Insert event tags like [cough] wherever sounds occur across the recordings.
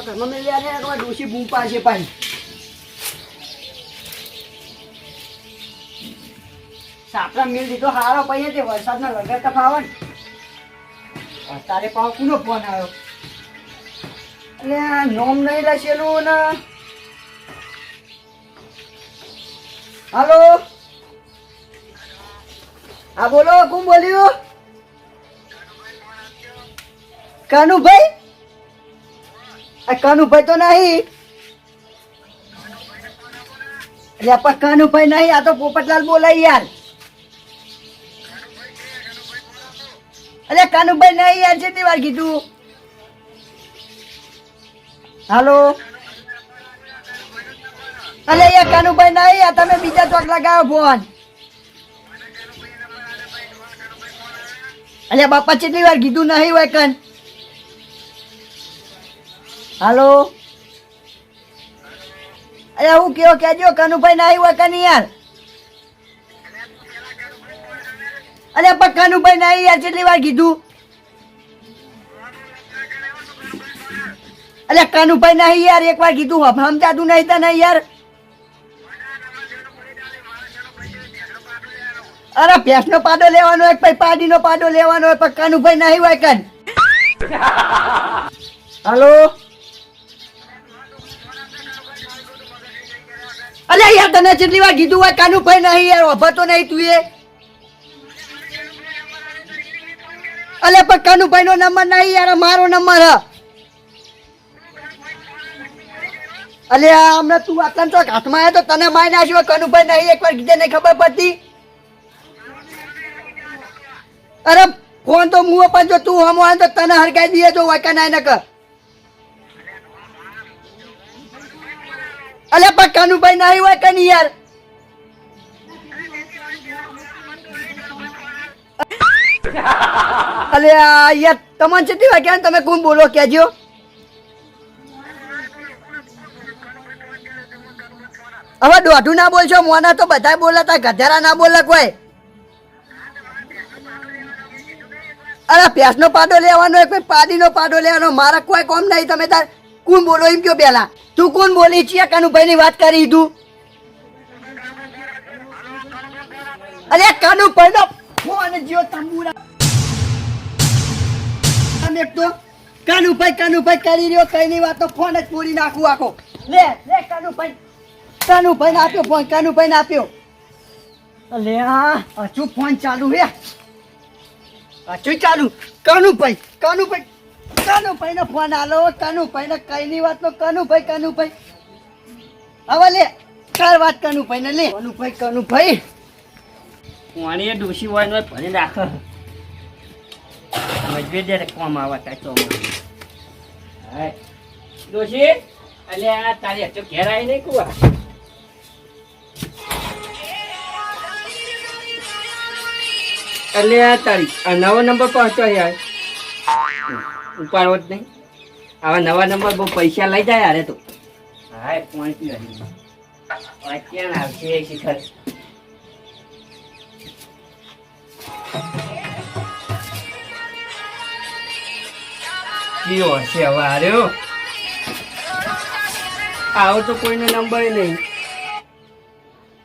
તો ઘરમાં મેં લ્યા ને ડોસી બૂમ પાશે પાછી. સાપડા મેળ દીધો હારો પૈયે તે વરસાદના લગર તો ફાવે ને તારે પાવ કુનો ફોન આવ્યો? એટલે નોમ નહીં લખેલું ને. હાલો? હા, બોલો, કોણ બોલ્યું? કાનુભાઈ? કાનુભાઈ તો નહીં. એટલે પણ કાનુભાઈ નહીં, આ તો પોપટલાલ બોલાય યાર. અરે કાનુભાઈ નહીં યાર, જેટલી વાર કીધું. હાલો. અરે યાર કાનુભાઈ નહીં, આ તમે બીજા ચોક લગાવો ફોન. અરે બાપા, જેટલી વાર કીધું નહીં હોય કન. હાલો? અરે હું કયો કેજો ના નહીં હોય કન યાર? અરે પણ કાનુભાઈ ના યાર કેટલી વાર કીધું? અરે કનુભાઈ નહીં યાર એક વાર કીધું સમજાતું નહીં તને યાર. અરે ભેંસનો પાડો લેવાનો એક પછી પાડીનો પાડો લેવાનો હોય પણ કાનુભાઈ નહીં હોય [laughs] કન હાલો? તને જેટલી વાર કીધું હોય કાનુભાઈ નહીં યાર ઓભતો નહીં તું એ. અલે, પણ કાનુભાઈ નો નંબર નહીં યાર, મારો નંબર અલે અમને તું આટલા ચોક હાથમાં આવ્યો તો તને મારી નાખ્યો કનુભાઈ નહીં, એકવાર કીધે નહીં ખબર પડતી. અરે, ફોન તો મું પણ જો તું હમો તો તને હરકાઈ દઈએ જો વાકા ના નક અલે પણ કનુભાઈ નહીં હોય કની યાર? અલે યાર, તમને કેટલી વાગ્યા ને તમે કોણ બોલો કેજો હવે દોઢું ના બોલશો, મોના તો બધા બોલાતા ગધેરા ના બોલે કોઈ. અરે ભેંસનો પાડો લેવાનો કોઈ પાડીનો પાડો લેવાનો? મારા કોઈ કોમ નહીં, તમે તાર કોણ બોલો એમ કયો પેલા તું કોણ બોલી છે? કાનુભાઈ ની વાત કરી તું અરે કાનુભાઈ નો ફોન જ્યો તંબુરા. એક તો કાનુભાઈ કાનુભાઈ કરી રહ્યો કઈ ની વાત તો ફોન જ પૂરી નાખું આખો. લે લે કાનુભાઈ. કાનુભાઈ ને આપ્યો ફોન કાનુભાઈ ને આપ્યો. લે આ હજુ ફોન ચાલુ હે. હજુ ચાલુ. કાનુભાઈ કાનુભાઈ. કાનુભાઈ નો ફોન આલો કાનુભાઈ ને કઈ ની વાત તો કનુભાઈ કનુભાઈ. હવે લે કર વાત કાનુભાઈ ને લે. કનુભાઈ કનુભાઈ. પાણી ડોસી હોય ને ભરી રાખે મજબૂત દે કોમ આવા તા. તો હાય ડોસી આ તારી હજુ ઘેર આવી નહીં કુવા અલ્યા તારી, આ નવો નંબર પહોંચો યાર. ઉપાડવો જ નહીં. આવા નવા નંબર બહુ પૈસા લઈ જાય અરે તો. હાય પહોંચી ક્યાં આવશે શિખર? કયો હશે હવે હાર્યો? આવો તો કોઈનો નંબર નહીં.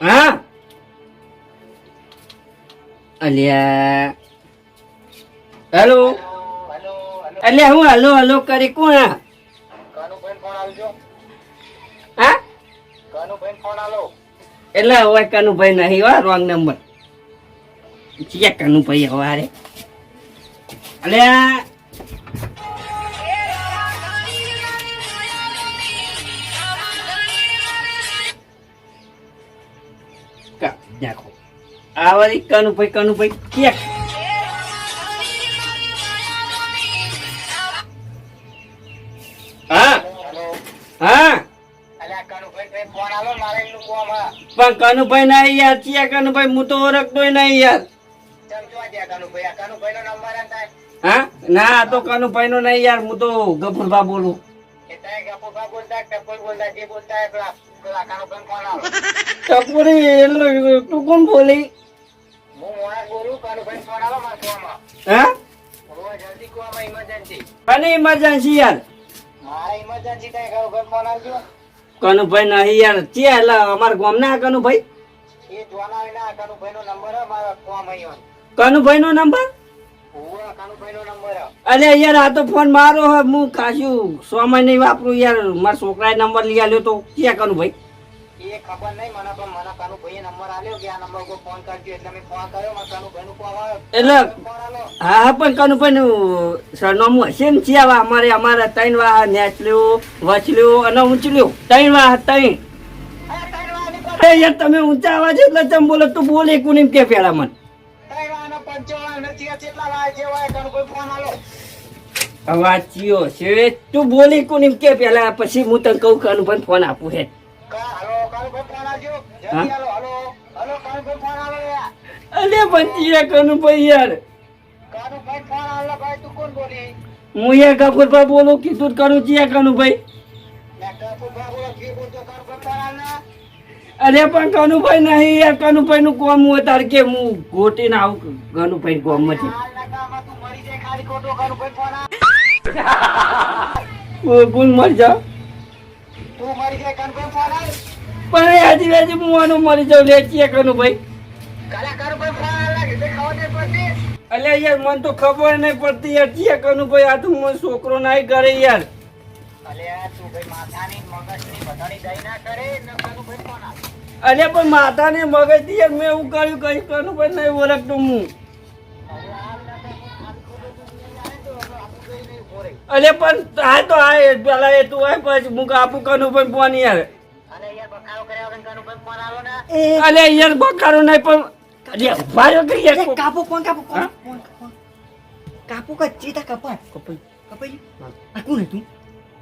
હા? અલ્યા. હેલો અલ્યા હું હલો હલો કરી કોણ હા? હા એટલે હવે કનુભાઈ નહીં હો રોંગ નંબર ક્યાં કનુભાઈ હવે હારે? અલ્યા નાખો. આ વાળી કનુભાઈ કનુભાઈ ક્યાંક પણ કનુભાઈ ના યાર ચિયા કનુભાઈ હું તો ઓળખતો નહીં યાર હા? ના તો કનુભાઈ નો નહીં યાર હું તો ગફુરભા બોલું. કપૂરી એટલે તું કોણ બોલી? ઇમરજન્સી યાર. મારે ઇમરજન્સી કઈ ભાઈ ફોન આવજો કનુભાઈ નહીં યાર ચે એટલે અમારા ગામના કનુભાઈ? એ જોના ના કનુભાઈ કનુભાઈ નો નંબર? નંબર અરે યાર આ તો ફોન મારો હે હું કાશું સો નહીં વાપરું યાર. મારા છોકરાએ નંબર લઈ આવ્યો તો ક્યાં કનુભાઈ? એ ખબર નહીં મને પણ મને કાનુભાઈએ નંબર આલ્યો કે આ નંબર ઉપર ફોન કરજો. એટલે મેં ફોન કર્યો મારા કાનુભાઈ નું ફોન આવ્યો. એટલે હા હા પણ કનુભાઈ નું સરનામું હશે ને છે આવા? અમારે અમારે ત્રણ વાહ નેચલ્યું વચલ્યું અને ઊંચલ્યું ત્રણ વાહ ત્રણ. અરે યાર તમે ઊંચા અવાજ એટલે તમે બોલો તું બોલે કોની કે પેલા મને. ત્રણ વાગ્યાના પંચાવન નથી આ કેટલા વાગે જેવા હોય કાનુભાઈ ફોન આલો. અવાજ ચિયો છે તું બોલી કોની કે પેલા પછી હું તને કહું કનુભાઈ ફોન આપું હે. અરે પણ કનુ યાર ભાઈ બોલી હું યાર ગફુરભાઈ બોલું કીધું કરું ચિયા કનુભાઈ બોલો ના અરે પણ કનુભાઈ નહીં યાર કનુભાઈ નું કોમ હું તાર કે હું ગોટીને આવું કનુભાઈ કોમમાંથી ના [laughs] કામમાં મરી તું જાય કાનુભાઈ ફોન આલ પણ હજી હજી હું આનું મરી જાઉં લે ચેક કનુભાઈ ભાઈ. અલ્યા યાર મને તો ખબર નહીં પડતી યાર ચિયા કનુભાઈ આ તો મારો છોકરો નાય કરે યાર. અલે પણ માતા ભાઈ ના કરે મગજ યાર મેં એવું કર્યું કઈ કનુભાઈ નહીં ઓળખતું હું. અરે પણ આ તો આ પેલા એ તું આય પછી મુક કનું પણ ફોન યાર અલે યાર બકારો નહીં પણ અરે ભાઈઓ કે યાર કાપો કોણ કાપો કોણ. કાપો કા ચીતા કપાય કપાઈ. કપાઈ આ કોણ તું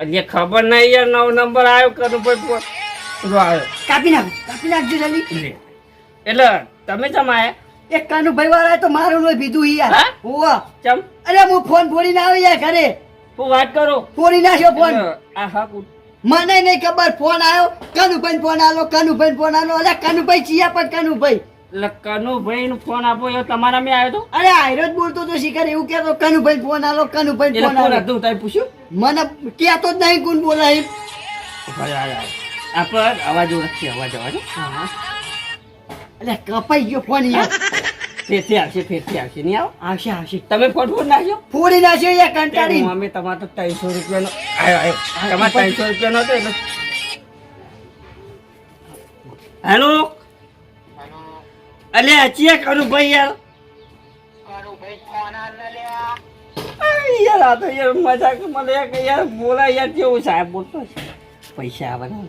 અરે ખબર નહીં યાર નવ નંબર આવ્યો કનુભાઈ ફોન? જો આવ્યો કાપી નાખ કાપી નાખજો જલ્દી. એટલે તમે ચમ આયા? કાનુ ભાઈ વાળા તો મારું નો બીજું ઈ યાર. હા? હોવા. ચમ? અરે હું ફોન ફોડીને આવી યાર ઘરે. હું વાત કરો? ફોડી નાખ્યો ફોન. આ હા કુ- મને નહીં ખબર ફોન આવ્યો કનુભાઈ ફોન આલો કનુભાઈ ફોન આવ્યો અરે કનુભાઈ ચિયા પણ કનુભાઈ. એટલે કનુભાઈ નો ફોન આપો એ તમારા મેં આવ્યો તો. અરે આયરો જ બોલતો તો શિખર એવું કહેતો કનુભાઈ ફોન આલો કનુભાઈ ફોન આવ્યો હતું તારે પૂછ્યું? મને કેતો જ નહીં કોણ બોલાય આ પર અવાજ ઓળખશે અવાજ અવાજ. અરે કપાઈ ગયો ફોન યાર. ફેરથી આવશે ફેરથી આવશે. નહીં આવો? આવશે આવશે. તમે ફોન નાખ્યો? ફોડી નાખ્યો કંટાળી. અમે તમારે તો ત્રણસો રૂપિયાનો આવ્યો આવ્યો તમારે ત્રણસો રૂપિયાનો હતો એટલે હેલો? અલે ચિયા કરું ભાઈ યાર. કાનુભાઈ ફોન આલ ને લ્યા આ યાર આ તો યાર મજાક મને કે યાર બોલા યાર કેવું સાહેબ બોલતો છે. પૈસા આવવાના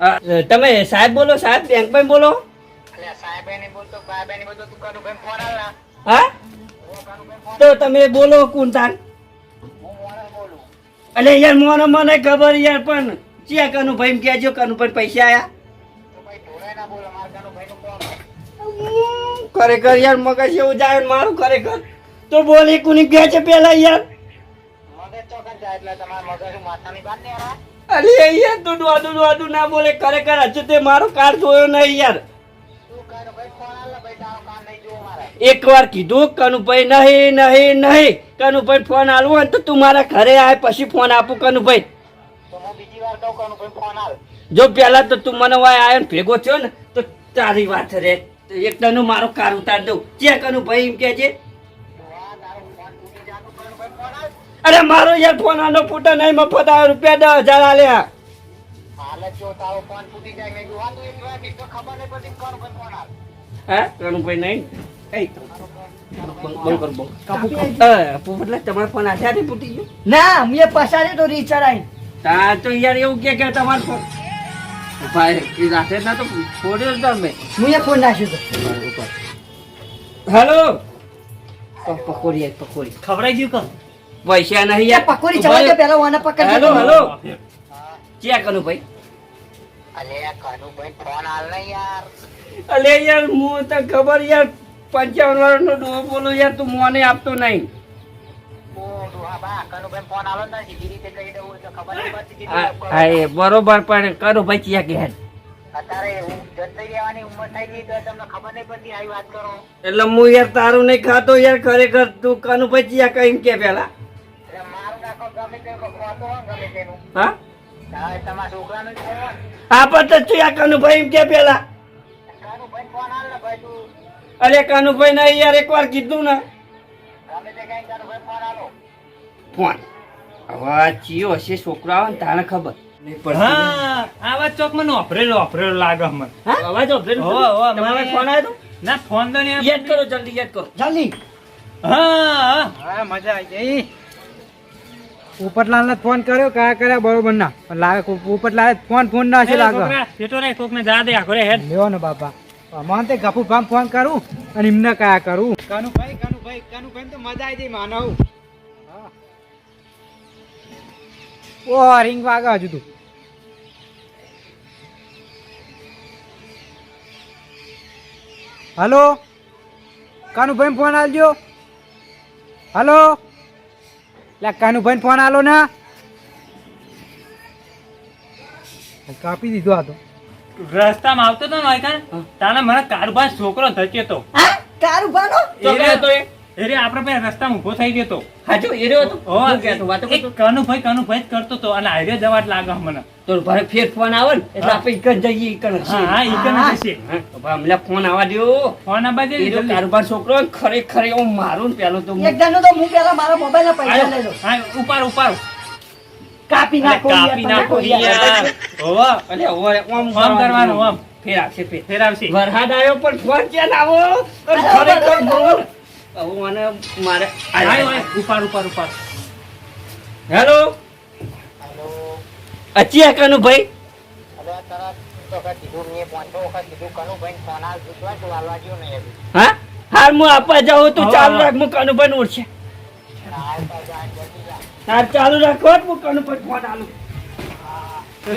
અ, તમે સાહેબ બોલો સાહેબ બેંક બોલો. હા? તો તમે બોલો બોલું. અલે યાર મોનો મને ખબર યાર પણ ચિયા કનુ ભાઈ એમ કહેજો કનુ ભાઈ પૈસા આયા ખરેખર યાર મગજ એવું જાય મારું ખરેખર. તો બોલી કુની કહે છે પેલા યાર? અરે યાર તું ડોડું ડોડું ના બોલે ખરેખર હજુ તે મારો કાર જોયો નહીં યાર. જોવો મારે એક વાર કીધું કનુભાઈ નહીં નહીં નહીં. કનુભાઈ ફોન આલવો ને તો તું મારા ઘરે આય પછી ફોન આપું કનુભાઈ. જો પેલા તો તું મને વાય આવ્યો ભેગો થયો ને તો તારી વાત રે. એક તનું મારો કાર ઉતાર દઉં. ચે કનુભાઈ એમ કે છે? અરે મારો યાર ફોન આનો ફૂટો નહીં મફત આવ્યો રૂપિયા દસ હજાર આલ્યા કે હા કનુભાઈ નહીં. ના મેં પસાડે તો રીચાર આઈ તા તો યાર એવું કે કે તમારો ફોન ભાઈ એ રાતે ના તો છોડ્યો જ તમે હું એ ફોન નાખ્યો તો હેલો પકોડી આય, પકોડી ખવડાઈ ગયું કમ પૈસા નહીં યાર પકોડી જવા દે પેલા વાના પકડ હેલો હેલો ક્યાં કનું ભાઈ અલે કાનુભાઈ ફોન આલ ને યાર અલે યાર હું તો ખબર યાર પંચાવન વર્ષનો ડોહો બોલો યાર તું મોને આપતો નહીં. બરોબર પણ કરો ભાઈ ચિયા કે એટલે હું યાર તારું નહીં ખાતો યાર ખરેખર તું કનુ ભાઈ ચિયા કઈ કે પેલા. હા? તમારા છોકરાનું પણ તો કનુભાઈ એમ કે પેલા. કાનુભાઈ ફોન આલ ને ભાઈ તું અરે કાનુભાઈ ને યાર એકવાર કીધું ને. ગમે તે કઈ ફોન. આલો ફોન હવે આ ચિયો હશે છોકરો આવે ને તાને ખબર. હા આવા ચોક મને ઓફરેલો ઓફરેલો લાગે મને અવાજ ઓફરેલો હો, હો, તમારે ફોન આવ્યો ના ફોન તો નહીં યાદ કરો જલ્દી યાદ કરો. જલ્દી. હા હા. મજા આવી ગઈ. ફોન કર્યો કયા કર્યા બરોબર ના. લાગે કો- ફોન ફોન ના છે લાગે પેટો રે કોક ને જા દે આખો રે હેડ. લ્યો ને બાપા. અમારે તે ગફુ ભામ ફોન કરું અને એમને કયા કરું. કાનુભાઈ કાનુભાઈ કાનુભાઈ તો મજા આવી જઈ માનવ. ઓ રિંગ વાગે હજુ તું. હલો? કાનુભાઈ ફોન આલજો. હલો? લે કાનુભાઈ ફોન આલો ને. કાપી દીધો આ તો. રસ્તામાં આવતો તો ને કાન મને કારુબાર છોકરો ધચે તો. હા? તો એ હતો આપણે પાસે રસ્તામાં ઊભો થઈ ગયો તો. હાજો એરે હતો. હો, શું કહેતો? વાતો કનુ કરતો? કનુ ભાઈ કરતો તો અને હારે જવા જ લાગે મને. તો ભારે ફેર ફોન આવે ને એટલે હા. આપણે ઈકન જઈએ ઈકન હા હા ઈ કને જશે તો ભાઈ અમને ફોન આવવા દયો. ફોન આવા દે જો કારોબાર છોકરો ખરેખર એવો મારું પેલો તો એક દાનો તો હું પેલા મારા મોબાઈલ ના પૈસા લઈ લો હા ઉપાડ ઉપાડ. કાપી નાખો કાપી નાખો યાર. હોવો અલે ઓમ ઓમ કરવાનો ઓમ. ફેર આવશે ફેર ફેર આવશે વરહાદ આવ્યો પણ ફોન ક્યાં લાવો અને ખરેખર બોલ હવે મને મારે આયો, આયો. ઉપાડ ઉપાડ ઉપાડ હેલો હેલો અચી કનુ ભાઈ હવે કનુભાઈ. હા હાલ હું આપવા જાઉં તું ચાલુ. રાખ હું કનુ છે ઓળશે. તાર ચાલુ રાખો હું કનુભાઈ ફોન આલું.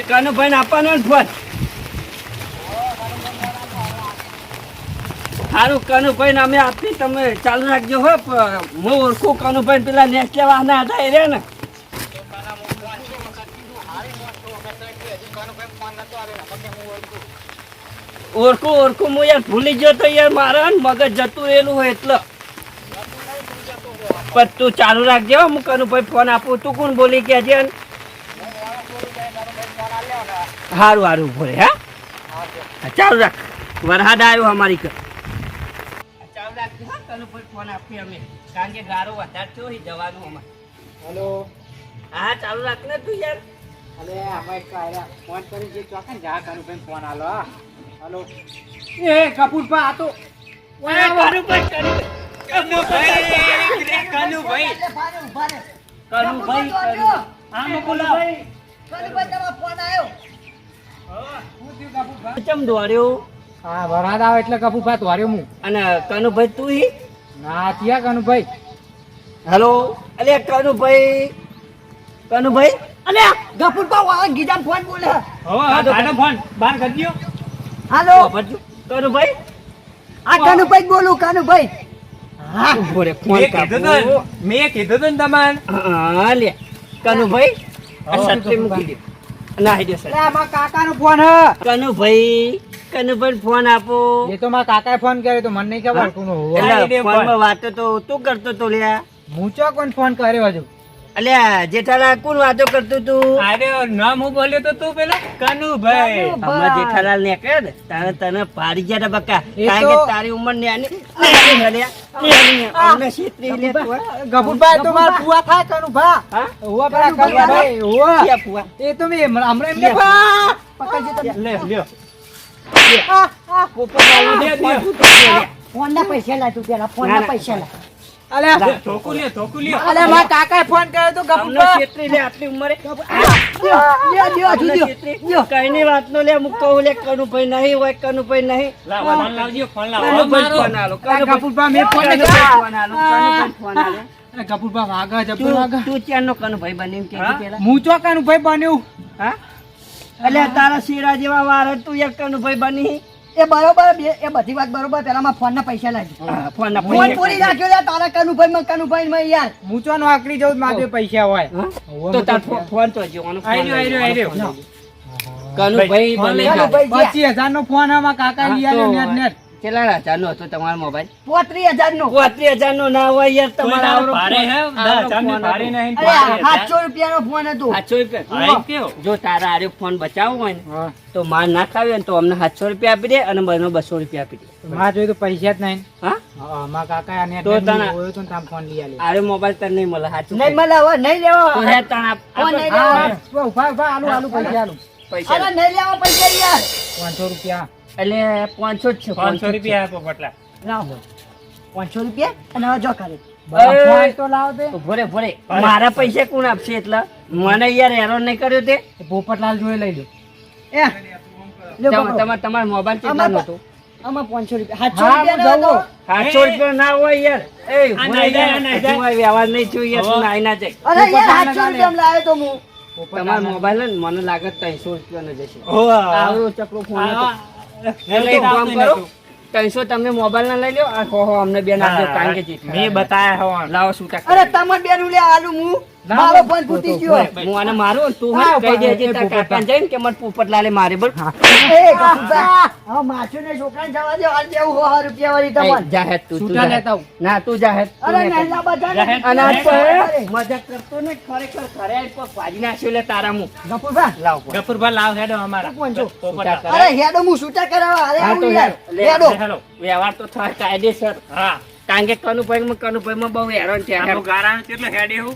કનુ ભાઈ આપવાનો ને ફોન. સારું કનુભાઈ અમે આપી, તમે ચાલુ રાખજો હો. હું ઓળખું કનુભાઈ પેલા નેક્સ્ટ લેવાના હતા એ રહ્યા ને. ઓળખું ઓળખું, હું યાર ભૂલી ગયો તો યાર મારા ને મગજ જતું રહેલું હોય એટલે. પણ તું ચાલુ રાખજે હો, કનુભાઈ ફોન આપું. તું કોણ બોલી કે છે? સારું સારું ભોલે હા? હા, ચાલુ રાખ. વરસાદ આવ્યો અમારી કર ચાલુ રાખજો કનુભાઈ ફોન આપીએ અમે. કારણ કે ગારો વધારે થયો હોય જવાનું અમારે. હલો. હા ચાલુ રાખ ને તું યાર. અરે અમે એક આયા ફોન કરી જે ચોકે ને જા કનુભાઈ ફોન આલો હા. હલો. એ કપૂરભા આ તો. ઓય, કનુભાઈ કનુભાઈ. કનુભાઈ. કનુભાઈ આમ બોલાવ કનુભાઈ, તમારો ફોન આવ્યો ચમ દોડ્યો હા વરાદ આવે એટલે કપૂરભા તોર્યો હું અને કનુભાઈ તું હી ના ત્યાં કનુભાઈ હેલો અલે કનુભાઈ કનુભાઈ અને ગફુરભાઈ વાળા ગીજાને ફોન બોલે હવે ફોન બહાર હાલો ભજુ કનુભાઈ આ કનુભાઈ બોલું કનુભાઈ. હા. ઊભો ફોન કાપો? તો કીધું તો ને હા લે. કનુભાઈ આ હા, મૂકી દે. ના દે સર અલે આમાં કાકાનો ફોન હ. કનુભાઈ કનુભાઈ ફોન આપો. એ તો મારા કાકાએ ફોન કર્યો તો મને નહીં ખબર કોનો હોવો. એટલે- એટલે દે વાતો તો તું કરતો તો લ્યા હું ચો કોણ ફોન કર્યો હજુ? અલ્યા જેઠાલાલ કોણ વાતો કરતું તું? અરે નામ હું બોલ્યો તો તું પેલા? કનુભાઈ. કનુ. હમણાં જેઠાલાલ ને તારે તને પાડી ગયા તા બકા. કારણ કે તારી ઉંમર ને આની ફોન ના પૈસા લાય પેલા ફોન ના. પૈસા લાય અલે. લે, ધોકું લ્યો ધોકું લ્યો અલે મારા કાકાએ ફોન કર્યો તો અમને ગફુરભા છેતરી લે આટલી ઉંમરે? લ્યો, લ્યો, હજુ અમને લ્યો. છેતરી. લ્યો. કઈની વાતનો લે હું કહું લે કનુભાઈ નહીં હોય કનુભાઈ નહીં. લાવજો ફોન લાવો. ફોન આલો, કનુભાઈ- ગફુરભા ફોન નહીં કનુભાઈ કર્યો. ફોન આલો, કનુભાઈ ફોન આલે. અરે વાગા જબર વાગા તું ચારનો કનુભાઈ બની એમ પેલા હું? ચો કનુભાઈ બન્યું? હા? એટલે તારા શેરા જેવા વાર તું એક કનુભાઈ બની. એ બરોબર એ બધી વાત બરોબર પેલા માં ફોન ના પૈસા લાગી ફોન ના ફોન પૂરી નાખ્યો લે તારા કનુભાઈ માં કનુભાઈ માં યાર હું ચો નો આકડી જઉં મારે પૈસા હોય તો તાર ફોન તો જોવાનો આઈ રહ્યો, આઈ રહ્યો, આઈ રહ્યો. કનુભાઈ બની લઈ લો. ગયા. કનુભાઈ જ્યાં. પચીસ હજાર નો ફોન આમાં કાકા લીયા ને નેટ નેટ કેટલા હજાર નો હતો તમારો મોબાઈલ? પોત્રી હજાર નો પોત્રી હજાર નો ના હોય યાર તમારા આવડો ભારે હે? ફોન- હતો. સાતસો રૂપિયાનો ફોન હતો. સાતસો રૂપિયા? જો તારા આરે ફોન બચાવવો હોય ને તો માર ના ખાવે તો અમને સાતસો રૂપિયા આપી દે અને મને બસો રૂપિયા આપી દે. માં જોયું તો પૈસા જ નહીં. હા? મારા કાકા આ તો તને- તો તામ ફોન લઈ આલે આરે મોબાઈલ તને નહીં મળે સાચું નહીં મળે હવે નહીં લેવો તો હે તને ફોન નહીં લેવો. ઊભા ઊભા આલુ આલુ પૈસા આલુ. પૈસા નહીં લેવા પૈસા યાર. પાંચસો રૂપિયા. એટલે પાંચસો જ છે પાંચસો રૂપિયા આપો પટલા લાવો. પાંચસો રૂપિયા અને હવે જો કરે બધા એ- ફોન તો લાવો તે. તો ભોરે ભોરે. મારા પૈસા કોણ આપશે એટલા? મને યાર હેરાન નહીં કર્યો તે. પોપટલાલ જોઈ લઈ લો એ. તમાર તમારો મોબાઈલ કેટલા હતો? આમાં પાંચસો રૂપિયા. સાતસો રૂપિયા નો સાતસો રૂપિયા ના હોય યાર. એ. આ ભોરે નાઈ જાય, યાર, આ નાઈ હજુ જાય. આ વ્યવહાર નહીં થયો યાર તું આઈ ના જાય. અરે યાર સાતસો રૂપિયા લાવ્યો તો હું. તમારો મોબાઈલ ને મને લાગે ત્રણસો રૂપિયાનો જશે આવડો ચકલો ફોન હતો એક કામ કરો ત્રણસો તમે મોબાઈલ ના લઈ લો આ હો હો અમને બે નાખજો કારણ કે મેં બતાયા લાવો શું અરે તમાર બેન લે આલુ હું મારો ફોન ફૂટી ગયો. હું આને મારું તું હા, કહી દેજે તારા કાકાને જઈને કે મને પોપટલાલે મારે બોલ એ ગફુરભાઈ, હવે માછુને છોકરાને જવા દે આ દેવું હો રૂપિયા વાળી તમને. જાહેર તું તું છૂટા લેતા. ના તું જાહેર અરે નહેલા બધા જાહેર. અને આ પર? મજાક કરતો ને ખરેખર ખરે પર ભાજી નાખ્યો લે તારા મુ. ગફુરભાઈ, લાવ ફોન. લાવ હેડો અમારા. કોણ અરે હેડો હું છૂટા કરાવા. અરે આવું યાર. હેડો. લે, હેડો. હેડો. વ્યવહાર તો થાય કાયદેસર. હા. કારણ કે કનુભાઈ કનુભાઈ માં બહુ હેરાન છે ગારાનું કેટલું હેડે હું.